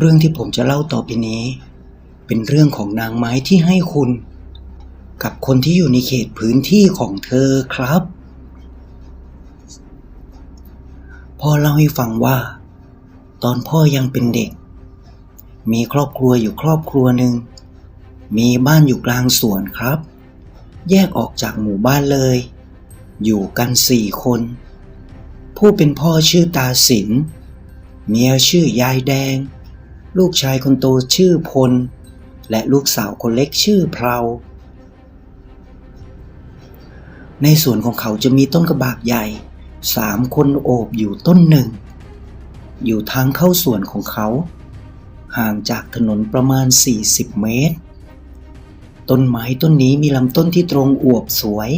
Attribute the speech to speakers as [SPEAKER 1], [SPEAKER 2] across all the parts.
[SPEAKER 1] เรื่องที่ผมจะเล่าต่อไปนี้ เป็นเรื่องของนางไม้ที่ให้คุณ กับคนที่อยู่ในเขตพื้นที่ของเธอครับพ่อเล่าให้ฟังว่า ตอนพ่อยังเป็นเด็ก มีครอบครัวอยู่ครอบครัวหนึ่ง มีบ้านอยู่กลางสวนครับ แยกออกจากหมู่บ้านเลย อยู่กันสี่คน ผู้เป็นพ่อชื่อตาสินเมียชื่อยายแดง ลูกชายคนโตชื่อพล และลูกสาวคนเล็กชื่อเพราในสวนของเขาจะมีต้นกระบากใหญ่สามคนโอบอยู่ต้นหนึ่ง อยู่ทางเข้าสวนของเขา ห่างจากถนนประมาณ 40 เมตร ต้นไม้ต้นนี้มีลำต้นที่ตรงอวบสวย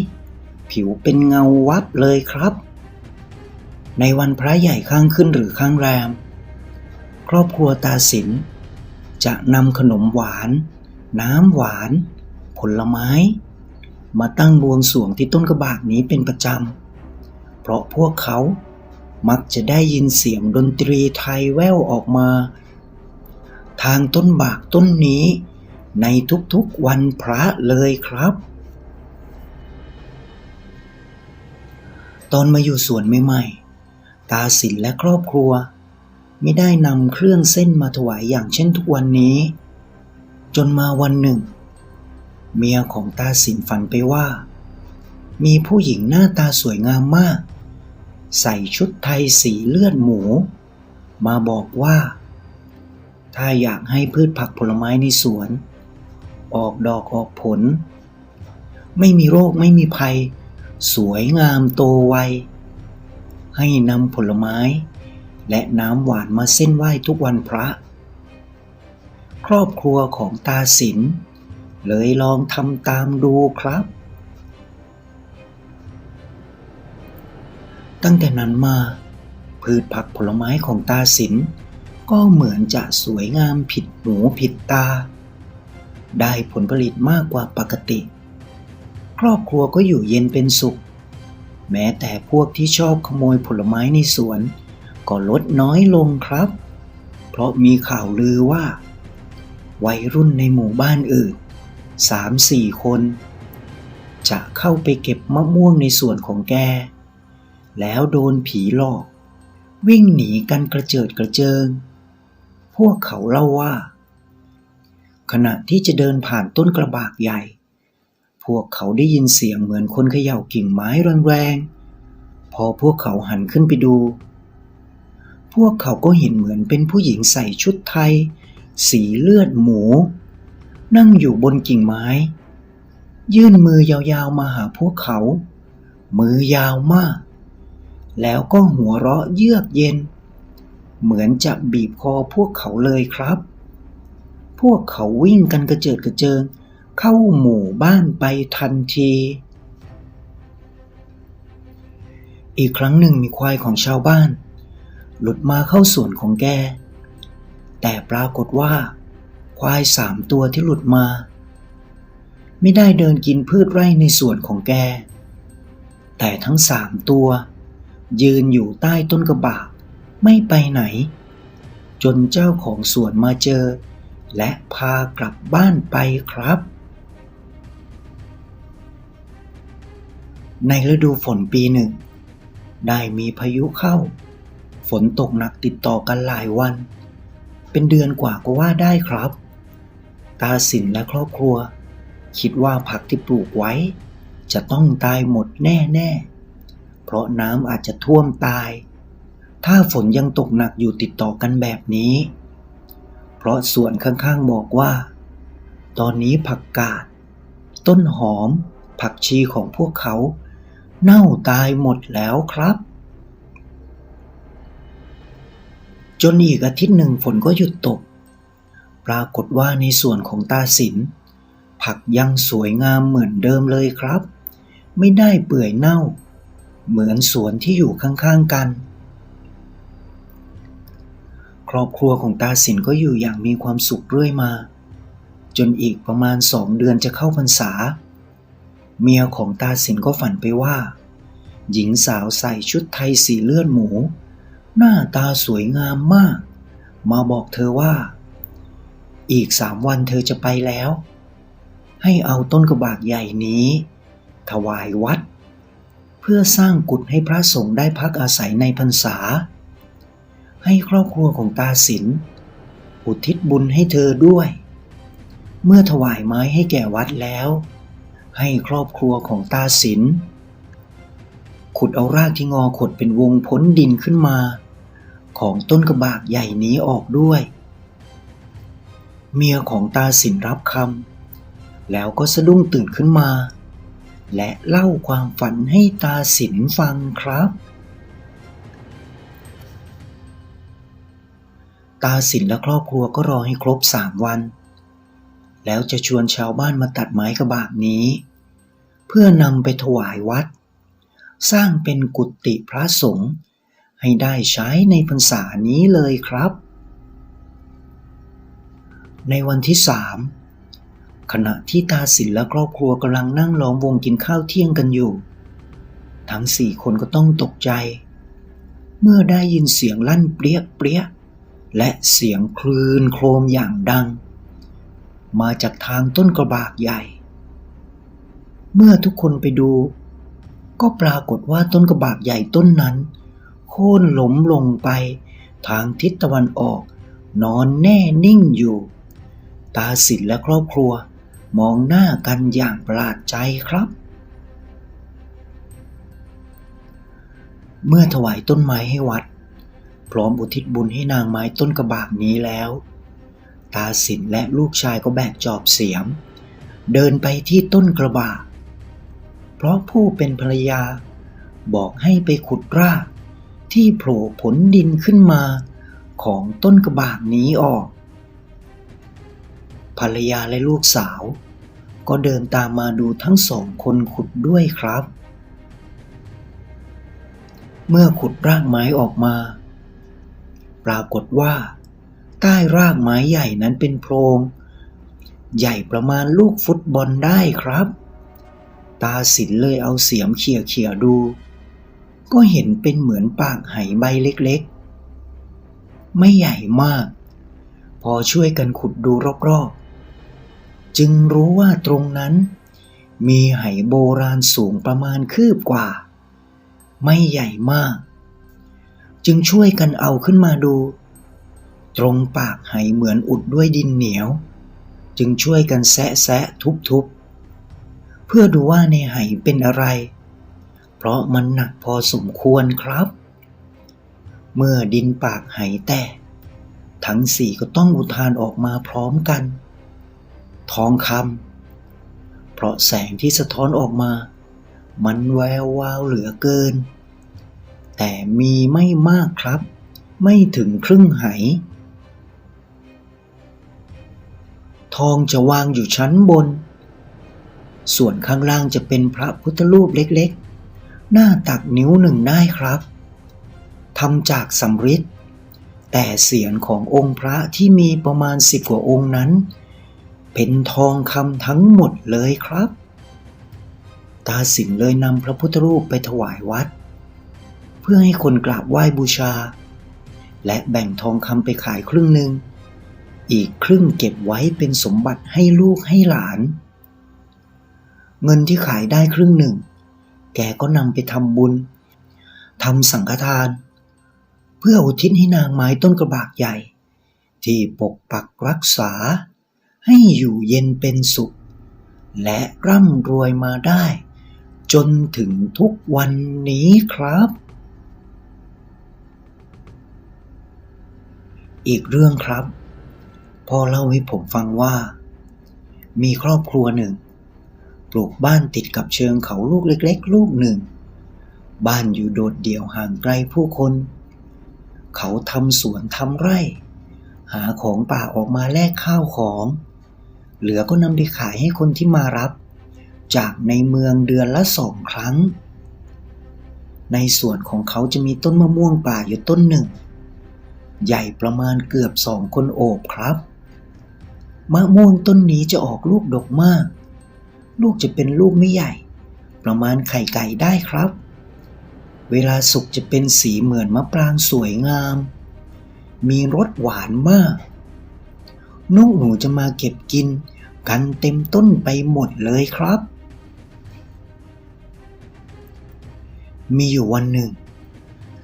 [SPEAKER 1] ผิวเป็นเงาวับเลยครับ ในวันพระใหญ่ข้างขึ้นหรือข้างแรม ครอบครัวตาสิน จะนำขนมหวาน น้ำหวาน ผลไม้ มาตั้งบวงสรวงที่ต้นกระบากนี้เป็นประจำ เพราะพวกเขามักจะได้ยินเสียงดนตรีไทยแว่วออกมา ทางต้นบากต้นนี้ ในทุกๆวันพระเลยครับ ตอนมาอยู่สวนใหม่ๆ ตาสินและครอบครัว ไม่ได้นำเครื่องเส้นมาถวายอย่างเช่นทุกวันนี้ จนมาวันหนึ่ง เมียของตาสินฝันไปว่า มีผู้หญิงหน้าตาสวยงามมาก ใส่ชุดไทยสีเลือดหมู มาบอกว่า ถ้าอยากให้พืชผักผลไม้ในสวน ออกดอกออกผล ไม่มีโรคไม่มีภัย สวยงามโตไวให้นำผลไม้ และน้ำหวานมาเส้นไหว้ทุกวันพระ ครอบครัวของตาสิน เลยลองทำตามดูครับ ตั้งแต่นั้นมา พืชผักผลไม้ของตาสิน ก็เหมือนจะสวยงามผิดหูผิดตา ได้ผลผลิตมากกว่าปกติ ครอบครัวก็อยู่เย็นเป็นสุข แม้แต่พวกที่ชอบขโมยผลไม้ในสวน ก็ลดน้อยลงครับ เพราะมีข่าวลือว่า วัยรุ่นในหมู่บ้านอื่นสามสี่คน จะเข้าไปเก็บมะม่วงในสวนของแก แล้วโดนผีหลอก วิ่งหนีกันกระเจิดกระเจิง พวกเขาเล่าว่า ขณะที่จะเดินผ่านต้นกระบากใหญ่ พวกเขาได้ยินเสียงเหมือนคนเขย่ากิ่งไม้แรงๆพอพวกเขาหันขึ้นไปดู วกเขาก็เห็นเหมือนเป็นผู้หญิงใส่ชุดไทย สีเลือดหมู นั่งอยู่บนกิ่งไม้ ยื่นมือยาวๆมาหาพวกเขา มือยาวมาก แล้วก็หัวเราะเยือกเย็น เหมือนจะบีบคอพวกเขาเลยครับ พวกเขาวิ่งกันกระเจิดกระเจิง เข้าหมู่บ้านไปทันทีอีกครั้งหนึ่งมีควายของชาวบ้าน หลุดมาเข้าสวนของแก แต่ปรากฏว่า ควายสามตัวที่หลุดมา ไม่ได้เดินกินพืชไร่ในสวนของแก แต่ทั้งสามตัว ยืนอยู่ใต้ต้นกระบากไม่ไปไหน จนเจ้าของสวนมาเจอ และพากลับบ้านไปครับ ในฤดูฝนปีหนึ่ง ได้มีพายุเข้า ฝนตกหนักติดต่อกันหลายวัน เป็นเดือนกว่าก็ว่าได้ครับ ตาสินและครอบครัว คิดว่าผักที่ปลูกไว้ จะต้องตายหมดแน่ๆ เพราะน้ำอาจจะท่วมตาย ถ้าฝนยังตกหนักอยู่ติดต่อกันแบบนี้ เพราะส่วนข้างๆบอกว่า ตอนนี้ผักกาด ต้นหอม ผักชีของพวกเขา เน่าตายหมดแล้วครับ จนอีกอาทิตย์หนึ่งฝนก็หยุดตก ปรากฏว่าในส่วนของตาสิน ผักยังสวยงามเหมือนเดิมเลยครับ ไม่ได้เปื่อยเน่า เหมือนสวนที่อยู่ข้างๆกัน ครอบครัวของตาสินก็อยู่อย่างมีความสุขเรื่อยมา จนอีกประมาณสองเดือนจะเข้าพรรษา เมียของตาสินก็ฝันไปว่า หญิงสาวใส่ชุดไทยสีเลือดหมู หน้าตาสวยงามมาก มาบอกเธอว่า อีกสามวันเธอจะไปแล้ว ให้เอาต้นกระบากใหญ่นี้ ถวายวัด เพื่อสร้างกุฏให้พระสงฆ์ได้พักอาศัยในพรรษา ให้ครอบครัวของตาสินอุทิศบุญให้เธอด้วย เมื่อถวายไม้ให้แก่วัดแล้ว ให้ครอบครัวของตาสินขุดเอารากที่งอขดเป็นวงพ้นดินขึ้นมา ของต้นกระบากใหญ่นี้ออกด้วย เมียของตาสินรับคำแล้วก็สะดุ้งตื่นขึ้นมา และเล่าความฝันให้ตาสินฟังครับ ตาสินและครอบครัวก็รอให้ครบสามวัน แล้วจะชวนชาวบ้านมาตัดไม้กระบากนี้ เพื่อนำไปถวายวัด สร้างเป็นกุฏิพระสงฆ์ ให้ได้ใช้ในพรรษานี้เลยครับ ในวันที่สามขณะที่ตาสินและครอบครัวกำลังนั่งล้อมวงกินข้าวเที่ยงกันอยู่ ทั้งสี่คนก็ต้องตกใจ เมื่อได้ยินเสียงลั่นเปรี้ยเปรี้ยและเสียงคลื่นโครมอย่างดัง มาจากทางต้นกระบากใหญ่ เมื่อทุกคนไปดู ก็ปรากฏว่าต้นกระบากใหญ่ต้นนั้น โค่นหลมลงไป ทางทิศตะวันออก นอนแน่นิ่งอยู่ ตาสินและครอบครัว มองหน้ากันอย่างประหลาดใจครับ เมื่อถวายต้นไม้ให้วัด พร้อมอุทิศบุญให้นางไม้ต้นกระบากนี้แล้ว ตาสินและลูกชายก็แบกจอบเสียม เดินไปที่ต้นกระบากเพราะผู้เป็นภรรยาบอกให้ไปขุดราก ที่โผล่ผลดินขึ้นมาของต้นกระบากนี้ออก ภรรยาและลูกสาว ก็เดินตามมาดูทั้งสองคนขุดด้วยครับ เมื่อขุดรากไม้ออกมา ปรากฏว่า ใต้รากไม้ใหญ่นั้นเป็นโพรง ใหญ่ประมาณลูกฟุตบอลได้ครับ ตาสินเลยเอาเสียมเขี่ยเขี่ยดู ก็เห็นเป็นเหมือนปากไหใบเล็กๆ ไม่ใหญ่มาก พอช่วยกันขุดดูรอบๆ จึงรู้ว่าตรงนั้น มีไหโบราณสูงประมาณคืบกว่า ไม่ใหญ่มาก จึงช่วยกันเอาขึ้นมาดู ตรงปากไหเหมือนอุดด้วยดินเหนียว จึงช่วยกันแซะแซะทุบๆ เพื่อดูว่าในไหเป็นอะไรเพราะมันหนักพอสมควรครับ เมื่อดินปากไหแตกทั้งสี่ก็ต้องอุทานออกมาพร้อมกัน ทองคำเพราะแสงที่สะท้อนออกมา มันแวววาวเหลือเกิน แต่มีไม่มากครับ ไม่ถึงครึ่งไหทองจะวางอยู่ชั้นบน ส่วนข้างล่างจะเป็นพระพุทธรูปเล็ก หน้าตักนิ้วหนึ่งได้ครับทำจากสำริดแต่เสียงขององค์พระที่มีประมาณสิบกว่าองค์นั้น เป็นทองคำทั้งหมดเลยครับ ตาสินเลยนำพระพุทธรูปไปถวายวัด เพื่อให้คนกราบไหว้บูชา และแบ่งทองคำไปขายครึ่งหนึ่ง อีกครึ่งเก็บไว้เป็นสมบัติให้ลูกให้หลาน เงินที่ขายได้ครึ่งหนึ่ง แกก็นำไปทำบุญทำสังฆทาน เพื่ออุทิศให้นางไม้ต้นกระบากใหญ่ ที่ปกปักรักษา ให้อยู่เย็นเป็นสุข และร่ำรวยมาได้ จนถึงทุกวันนี้ครับ อีกเรื่องครับพ่อเล่าให้ผมฟังว่า มีครอบครัวหนึ่ง ปลูกบ้านติดกับเชิงเขาลูกเล็กๆ ลูกหนึ่ง บ้านอยู่โดดเดี่ยวห่างไกลผู้คน เขาทำสวนทำไร่ หาของป่าออกมาแลกข้าวของ เหลือก็นำไปขายให้คนที่มารับ จากในเมืองเดือนละสองครั้ง ในสวนของเขาจะมีต้นมะม่วงป่าอยู่ต้นหนึ่ง ใหญ่ประมาณเกือบสองคนโอบครับ มะม่วงต้นนี้จะออกลูกดกมาก ลูกจะเป็นลูกไม่ใหญ่ ประมาณไข่ไก่ได้ครับ เวลาสุกจะเป็นสีเหมือนมะปรางสวยงาม มีรสหวานมากนกหนูจะมาเก็บกิน กันเต็มต้นไปหมดเลยครับ มีอยู่วันหนึ่ง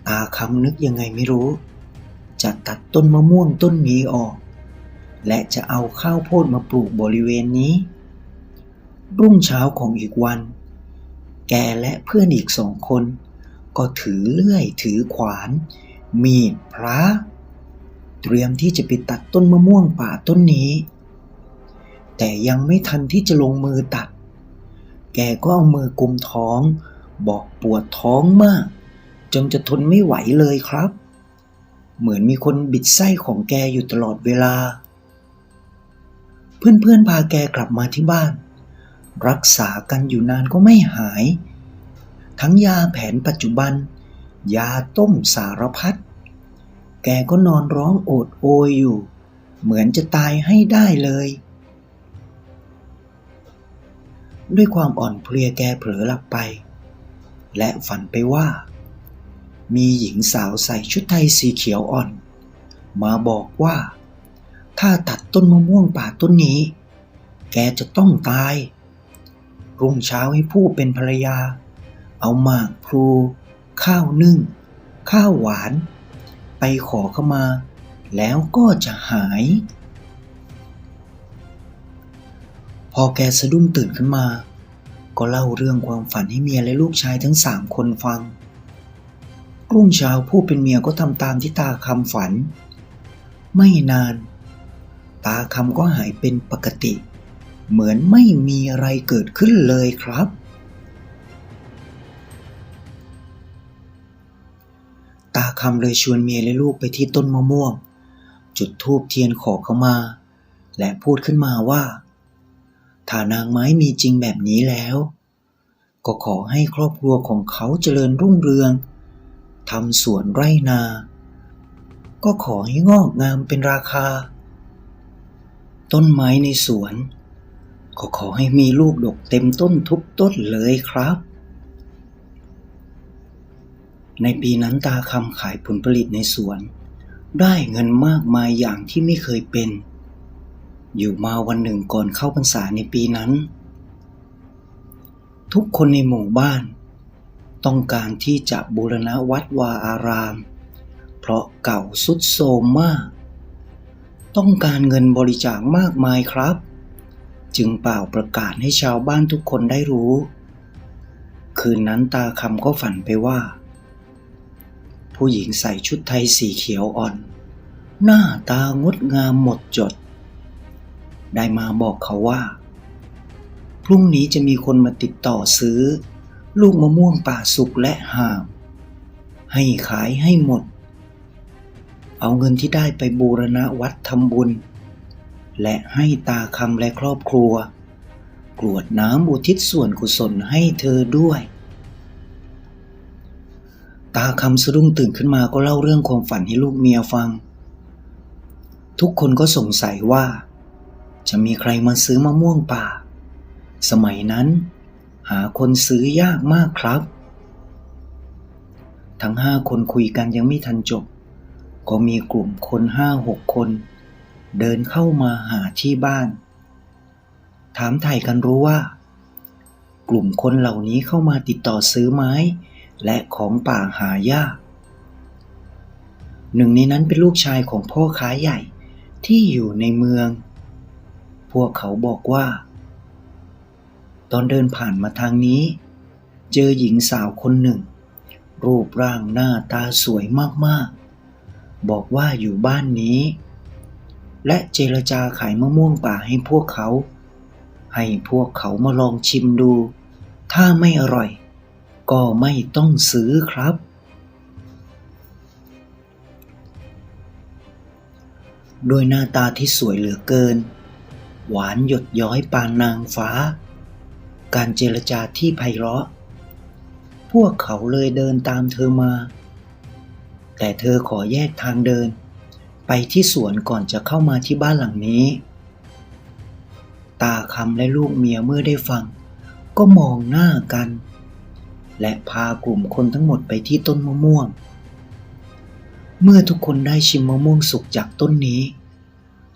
[SPEAKER 1] ตาคำนึกยังไงไม่รู้ จะตัดต้นมะม่วงต้นนี้ออก และจะเอาข้าวโพดมาปลูกบริเวณนี้ รุ่งเช้าของอีกวัน แกและเพื่อนอีกสองคน ก็ถือเลื่อยถือขวาน มีดพระเตรียมที่จะไปตัดต้นมะม่วงป่าต้นนี้ แต่ยังไม่ทันที่จะลงมือตัด แกก็เอามือกุมท้อง บอกปวดท้องมาก จนจะทนไม่ไหวเลยครับ เหมือนมีคนบิดไส้ของแกอยู่ตลอดเวลา เพื่อนๆพาแกกลับมาที่บ้าน รักษากันอยู่นานก็ไม่หาย ทั้งยาแผนปัจจุบัน ยาต้มสารพัด แกก็นอนร้องโอดโอยอยู่ เหมือนจะตายให้ได้เลย ด้วยความอ่อนเพลียแกเผลอหลับไป และฝันไปว่า มีหญิงสาวใส่ชุดไทยสีเขียวอ่อน มาบอกว่า ถ้าตัดต้นมะม่วงป่าต้นนี้ แกจะต้องตาย รุ่งเช้าให้ผู้เป็นภรรยา เอาหมากพลูข้าวนึ่ง ข้าวหวาน ไปขอเข้ามา แล้วก็จะหาย พอแกสะดุ้งตื่นขึ้นมา ก็เล่าเรื่องความฝันให้เมียและลูกชายทั้งสามคนฟัง รุ่งเช้าผู้เป็นเมียก็ทำตามที่ตาคำฝัน ไม่นาน ตาคำก็หายเป็นปกติ เหมือนไม่มีอะไรเกิดขึ้นเลยครับ ตาคำเลยชวนเมียและลูกไปที่ต้นมะม่วง จุดธูปเทียนขอเข้ามา และพูดขึ้นมาว่า ถ้านางไม้มีจริงแบบนี้แล้ว ก็ขอให้ครอบครัวของเขาเจริญรุ่งเรืองทำสวนไร่นา ก็ขอให้งอกงามเป็นราคา ต้นไม้ในสวน ก็ขอให้มีลูกดกเต็มต้นทุกต้นเลยครับ ในปีนั้นตาคำขายผลผลิตในสวน ได้เงินมากมายอย่างที่ไม่เคยเป็น อยู่มาวันหนึ่งก่อนเข้าพรรษาในปีนั้น ทุกคนในหมู่บ้าน ต้องการที่จะบูรณะวัดวาอาราม เพราะเก่าสุดโทรมมาก ต้องการเงินบริจาคมากมายครับ จึงเป่าประกาศให้ชาวบ้านทุกคนได้รู้ คืนนั้นตาคำก็ฝันไปว่า ผู้หญิงใส่ชุดไทยสีเขียวอ่อน หน้าตางดงามหมดจด ได้มาบอกเขาว่า พรุ่งนี้จะมีคนมาติดต่อซื้อ ลูกมะม่วงป่าสุกและห่าม ให้ขายให้หมด เอาเงินที่ได้ไปบูรณะวัดทำบุญ และให้ตาคำและครอบครัว กรวดน้ำอุทิศส่วนกุศลให้เธอด้วย ตาคำสะดุ้งตื่นขึ้นมาก็เล่าเรื่องความฝันให้ลูกเมียฟัง ทุกคนก็สงสัยว่า จะมีใครมาซื้อมะม่วงป่า สมัยนั้น หาคนซื้อยากมากครับ ทั้งห้าคนคุยกันยังไม่ทันจบ ก็มีกลุ่มคนห้าหกคน เดินเข้ามาหาที่บ้าน ถามไถ่กันรู้ว่า กลุ่มคนเหล่านี้เข้ามาติดต่อซื้อไม้ และของป่าหายากหนึ่งในนั้นเป็นลูกชายของพ่อค้าใหญ่ที่อยู่ในเมือง พวกเขาบอกว่า ตอนเดินผ่านมาทางนี้ เจอหญิงสาวคนหนึ่ง รูปร่างหน้าตาสวยมากๆ บอกว่าอยู่บ้านนี้ และเจรจาขายมะม่วงป่าให้พวกเขา ให้พวกเขามาลองชิมดู ถ้าไม่อร่อย ก็ไม่ต้องซื้อครับโดยหน้าตาที่สวยเหลือเกิน หวานหยดย้อยปานนางฟ้า การเจรจาที่ไพเราะ พวกเขาเลยเดินตามเธอมา แต่เธอขอแยกทางเดิน ไปที่สวนก่อนจะเข้ามาที่บ้านหลังนี้ ตาคำและลูกเมียเมื่อได้ฟัง ก็มองหน้ากัน และพากลุ่มคนทั้งหมดไปที่ต้นมะม่วง เมื่อทุกคนได้ชิมมะม่วงสุกจากต้นนี้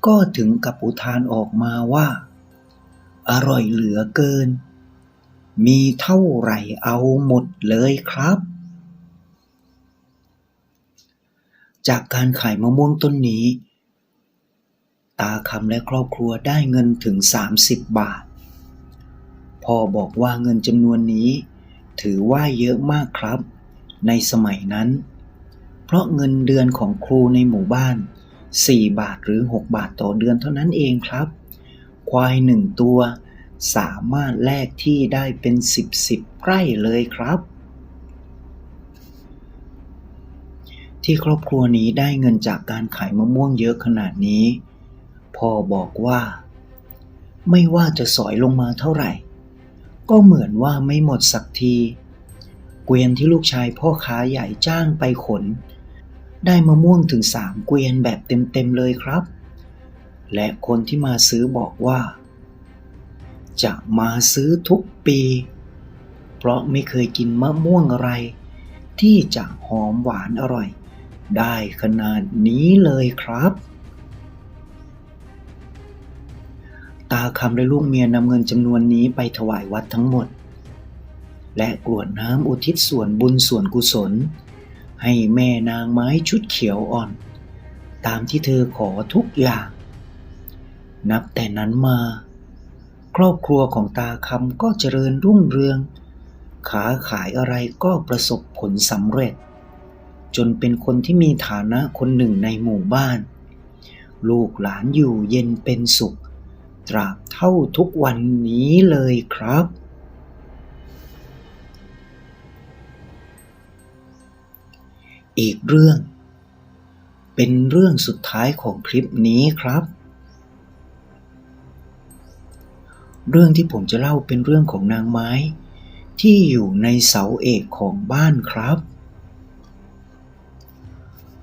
[SPEAKER 1] ก็ถึงกับอุทานออกมาว่า อร่อยเหลือเกิน มีเท่าไหร่เอาหมดเลยครับ จากการขายมะม่วงต้นนี้ ตาคำและครอบครัวได้เงินถึง 30 บาท พ่อบอกว่าเงินจำนวนนี้ ถือว่าเยอะมากครับ ในสมัยนั้น เพราะเงินเดือนของครูในหมู่บ้าน 4 บาทหรือ 6 บาทต่อเดือนเท่านั้นเองครับ ควายหนึ่งตัวสามารถแลกที่ได้เป็น 10 10ไร่เลยครับ ที่ครอบครัวนี้ได้เงินจากการขายมะม่วงเยอะขนาดนี้ พ่อบอกว่า ไม่ว่าจะสอยลงมาเท่าไหร่ ก็เหมือนว่าไม่หมดสักที เกวียนที่ลูกชายพ่อค้าใหญ่จ้างไปขน ได้มะม่วงถึงสามเกวียนแบบเต็มๆเลยครับ และคนที่มาซื้อบอกว่า จะมาซื้อทุกปี เพราะไม่เคยกินมะม่วงอะไรที่จะหอมหวานอร่อย ได้ขนาดนี้เลยครับ ตาคำและลูกเมียนำเงินจำนวนนี้ไปถวายวัดทั้งหมด และกรวดน้ำอุทิศส่วนบุญส่วนกุศล ให้แม่นางไม้ชุดเขียวอ่อน ตามที่เธอขอทุกอย่าง นับแต่นั้นมา ครอบครัวของตาคำก็เจริญรุ่งเรืองขาขายอะไรก็ประสบผลสำเร็จ จนเป็นคนที่มีฐานะคนหนึ่งในหมู่บ้าน ลูกหลานอยู่เย็นเป็นสุข ตราบเท่าทุกวันนี้เลยครับ อีกเรื่อง เป็นเรื่องสุดท้ายของคลิปนี้ครับ เรื่องที่ผมจะเล่าเป็นเรื่องของนางไม้ ที่อยู่ในเสาเอกของบ้านครับ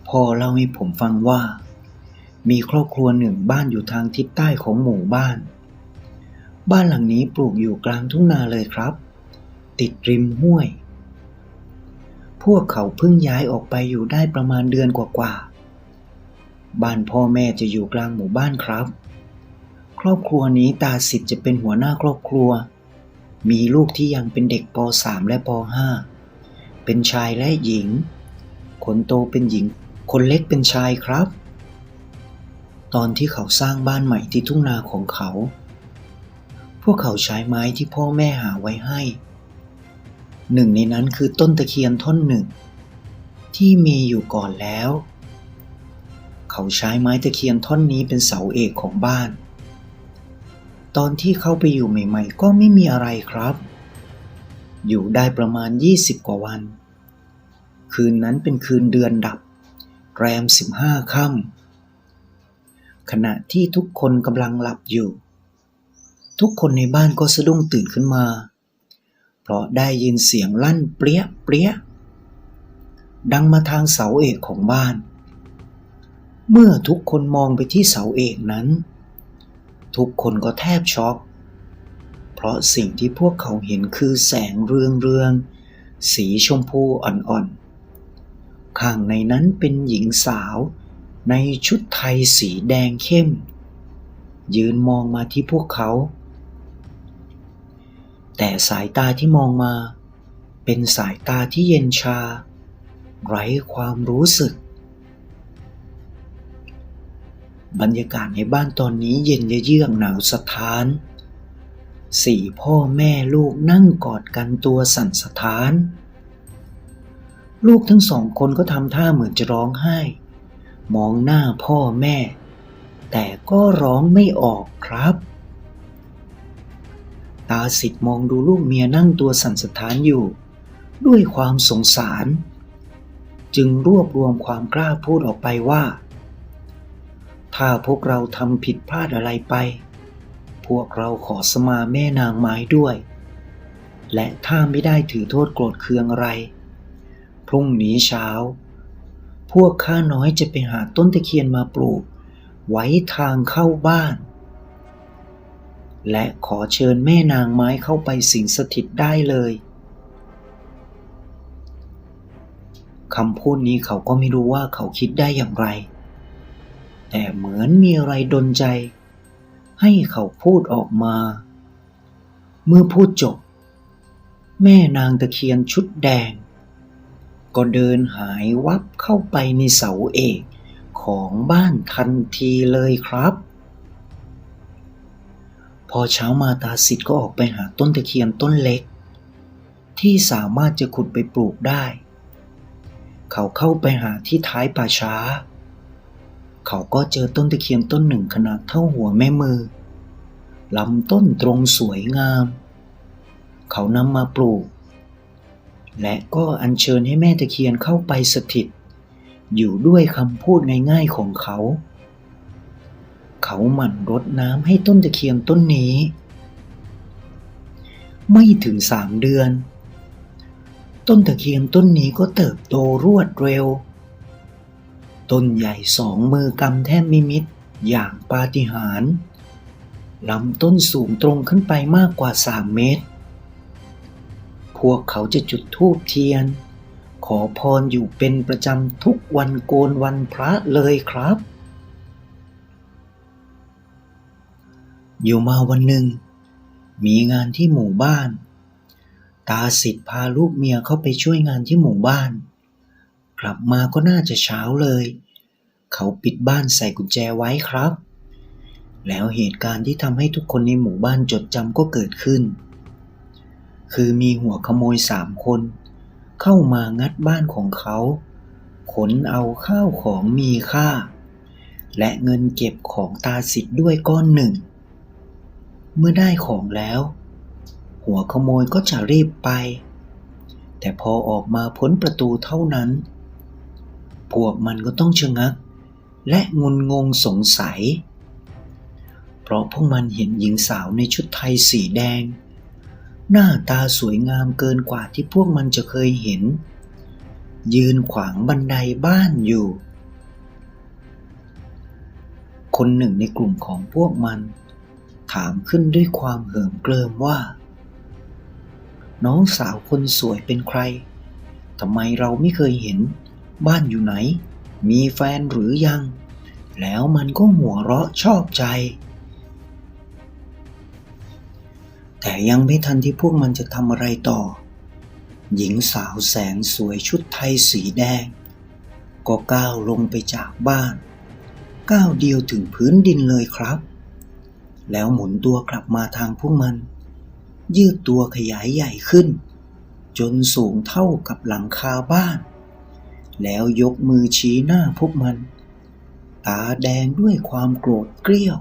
[SPEAKER 1] พ่อเล่าให้ผมฟังว่า มีครอบครัวหนึ่งบ้านอยู่ทางทิศใต้ของหมู่บ้าน บ้านหลังนี้ปลูกอยู่กลางทุ่งนาเลยครับ ติดริมห้วย พวกเขาเพิ่งย้ายออกไปอยู่ได้ประมาณเดือนกว่าๆบ้านพ่อแม่จะอยู่กลางหมู่บ้านครับ ครอบครัวนี้ตาสิทธิ์จะเป็นหัวหน้าครอบครัว มีลูกที่ยังเป็นเด็กป .3 และป .5 เป็นชายและหญิง คนโตเป็นหญิง คนเล็กเป็นชายครับ ตอนที่เขาสร้างบ้านใหม่ที่ทุ่งนาของเขา พวกเขาใช้ไม้ที่พ่อแม่หาไว้ให้ หนึ่งในนั้นคือต้นตะเคียนท่อนหนึ่ง ที่มีอยู่ก่อนแล้ว เขาใช้ไม้ตะเคียนท่อนนี้เป็นเสาเอกของบ้าน ตอนที่เข้าไปอยู่ใหม่ ๆ ก็ไม่มีอะไรครับ อยู่ได้ประมาณ 20 กว่าวัน คืนนั้นเป็นคืนเดือนดับ แรม15ค่ำขณะที่ทุกคนกำลังหลับอยู่ ทุกคนในบ้านก็สะดุ้งตื่นขึ้นมา เพราะได้ยินเสียงลั่นเปรี้ยเปรี้ยดังมาทางเสาเอกของบ้าน เมื่อทุกคนมองไปที่เสาเอกนั้น ทุกคนก็แทบช็อก เพราะสิ่งที่พวกเขาเห็นคือแสงเรืองเรืองๆสีชมพูอ่อนๆ ข้างในนั้นเป็นหญิงสาว ในชุดไทยสีแดงเข้ม ยืนมองมาที่พวกเขา แต่สายตาที่มองมา เป็นสายตาที่เย็นชา ไร้ความรู้สึก บรรยากาศในบ้านตอนนี้เย็นเยือกหนาวสะท้านสี่พ่อแม่ลูกนั่งกอดกันตัวสั่นสะท้าน ลูกทั้งสองคนก็ทำท่าเหมือนจะร้องไห้ มองหน้าพ่อแม่ แต่ก็ร้องไม่ออกครับ ตาสิทธิ์มองดูลูกเมียนั่งตัวสั่นสะท้านอยู่ ด้วยความสงสาร จึงรวบรวมความกล้าพูดออกไปว่า ถ้าพวกเราทำผิดพลาดอะไรไป พวกเราขอสมาแม่นางไม้ด้วย และถ้าไม่ได้ถือโทษโกรธเคืองอะไร พรุ่งนี้เช้า พวกข้าน้อยจะไปหาต้นตะเคียนมาปลูก ไว้ทางเข้าบ้าน และขอเชิญแม่นางไม้เข้าไปสิงสถิตได้เลยคำพูดนี้เขาก็ไม่รู้ว่าเขาคิดได้อย่างไร แต่เหมือนมีอะไรดนใจ ให้เขาพูดออกมา เมื่อพูดจบ แม่นางตะเคียนชุดแดง ก็เดินหายวับเข้าไปในเสาเอกของบ้านทันทีเลยครับ พอเช้ามาตาสิทธิ์ก็ออกไปหาต้นตะเคียนต้นเล็ก ที่สามารถจะขุดไปปลูกได้ เขาเข้าไปหาที่ท้ายป่าช้า เขาก็เจอต้นตะเคียนต้นหนึ่งขนาดเท่าหัวแม่มือลำต้นตรงสวยงาม เขานำมาปลูก และก็อัญเชิญให้แม่ตะเคียนเข้าไปสถิต อยู่ด้วยคำพูดง่ายๆของเขา เขาหมั่นรดน้ำให้ต้นตะเคียนต้นนี้ ไม่ถึงสามเดือน ต้นตะเคียนต้นนี้ก็เติบโตรวดเร็ว ต้นใหญ่สองมือกำแทบไม่มิดอย่างปาฏิหาริย์ลำต้นสูงตรงขึ้นไปมากกว่าสามเมตร พวกเขาจะจุดธูปเทียน ขอพรอยู่เป็นประจำทุกวันโกนวันพระเลยครับ อยู่มาวันหนึ่ง มีงานที่หมู่บ้าน ตาสิทธิ์พาลูกเมียเข้าไปช่วยงานที่หมู่บ้าน กลับมาก็น่าจะเช้าเลย เขาปิดบ้านใส่กุญแจไว้ครับแล้วเหตุการณ์ที่ทำให้ทุกคนในหมู่บ้านจดจำก็เกิดขึ้น คือมีหัวขโมยสามคน เข้ามางัดบ้านของเขา ขนเอาข้าวของมีค่า และเงินเก็บของตาสิทธิ์ด้วยก้อนหนึ่ง เมื่อได้ของแล้ว หัวขโมยก็จะรีบไป แต่พอออกมาพ้นประตูเท่านั้น พวกมันก็ต้องชะงัก และงุนงงสงสัย เพราะพวกมันเห็นหญิงสาวในชุดไทยสีแดง หน้าตาสวยงามเกินกว่าที่พวกมันจะเคยเห็น ยืนขวางบันไดบ้านอยู่ คนหนึ่งในกลุ่มของพวกมัน ถามขึ้นด้วยความเหิมเกริมว่า น้องสาวคนสวยเป็นใครทำไมเราไม่เคยเห็น บ้านอยู่ไหน มีแฟนหรือยัง แล้วมันก็หัวเราะชอบใจ แต่ยังไม่ทันที่พวกมันจะทำอะไรต่อ หญิงสาวแสนสวยชุดไทยสีแดง ก็ก้าวลงไปจากบ้าน ก้าวเดียวถึงพื้นดินเลยครับ แล้วหมุนตัวกลับมาทางพวกมัน ยืดตัวขยายใหญ่ขึ้น จนสูงเท่ากับหลังคาบ้าน แล้วยกมือชี้หน้าพวกมัน ตาแดงด้วยความโกรธเกรี้ยว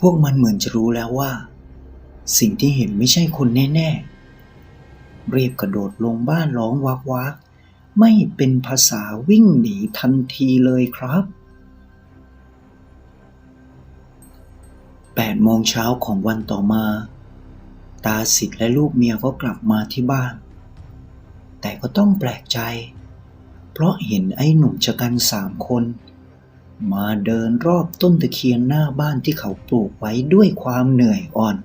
[SPEAKER 1] พวกมันเหมือนจะรู้แล้วว่า สิ่งที่เห็นไม่ใช่คนแน่ๆ เรียบกระโดดลงบ้านร้องวักวักไม่เป็นภาษาวิ่งหนีทันทีเลยครับ8โมงเช้าของวันต่อมา ตาสิทธิ์และลูกเมียก็กลับมาที่บ้าน แต่ก็ต้องแปลกใจ เพราะเห็นไอ้หนุ่มชะกันสามคน มาเดินรอบต้นตะเคียนหน้าบ้านที่เขาปลูกไว้ด้วยความเหนื่อยอ่อน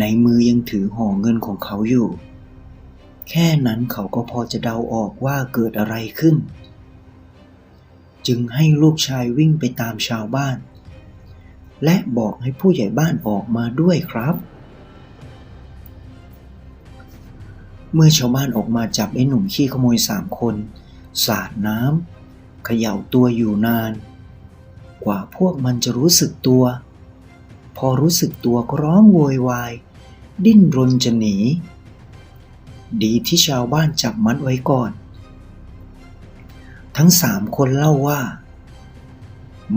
[SPEAKER 1] ในมือยังถือห่อเงินของเขาอยู่ แค่นั้นเขาก็พอจะเดาออกว่าเกิดอะไรขึ้น จึงให้ลูกชายวิ่งไปตามชาวบ้าน และบอกให้ผู้ใหญ่บ้านออกมาด้วยครับ เมื่อชาวบ้านออกมาจับไอ้หนุ่มขี้ขโมยสามคน สาดน้ำเขย่าตัวอยู่นาน กว่าพวกมันจะรู้สึกตัวพอรู้สึกตัวก็ร้องโวยวาย ดิ้นรนจะหนี ดีที่ชาวบ้านจับมัดไว้ก่อน ทั้งสามคนเล่าว่า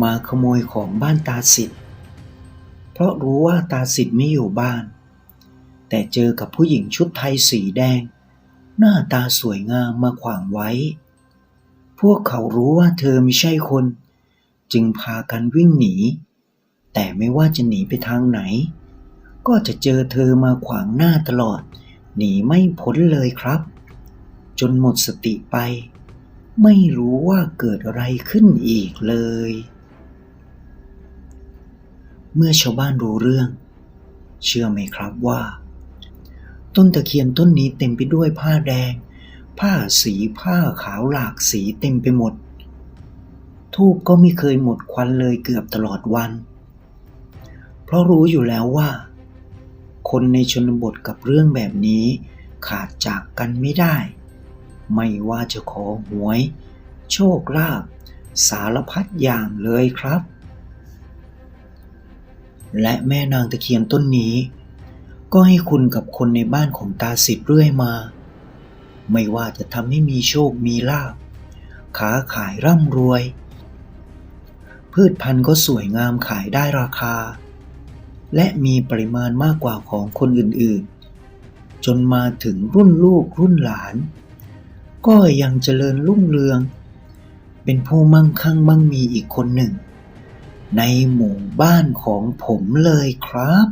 [SPEAKER 1] มาขโมยของบ้านตาสิทธิ์เพราะรู้ว่าตาสิทธิ์ไม่อยู่บ้าน แต่เจอกับผู้หญิงชุดไทยสีแดง หน้าตาสวยงามมาขวางไว้ พวกเขารู้ว่าเธอไม่ใช่คน จึงพากันวิ่งหนี แต่ไม่ว่าจะหนีไปทางไหน ก็จะเจอเธอมาขวางหน้าตลอด หนีไม่พ้นเลยครับ จนหมดสติไป ไม่รู้ว่าเกิดอะไรขึ้นอีกเลย เมื่อชาวบ้านรู้เรื่อง เชื่อไหมครับว่า ต้นตะเคียนต้นนี้เต็มไปด้วยผ้าแดง ผ้าสีผ้าขาวหลากสีเต็มไปหมดทูบก็ไม่เคยหมดควันเลยเกือบตลอดวัน เพราะรู้อยู่แล้วว่า คนในชนบทกับเรื่องแบบนี้ ขาดจากกันไม่ได้ ไม่ว่าจะขอหวย โชคลาภสารพัดอย่างเลยครับ และแม่นางตะเคียนต้นนี้ ก็ให้คุณกับคนในบ้านของตาสิทธิ์เรื่อยมา ไม่ว่าจะทำให้มีโชคมีลาภค้าขายร่ำรวย พืชพันธุ์ก็สวยงามขายได้ราคา และมีปริมาณมากกว่าของคนอื่นๆ จนมาถึงรุ่นลูกรุ่นหลาน ก็ยังเจริญรุ่งเรือง เป็นผู้มั่งคั่งมั่งมีอีกคนหนึ่ง ในหมู่บ้านของผมเลยครับ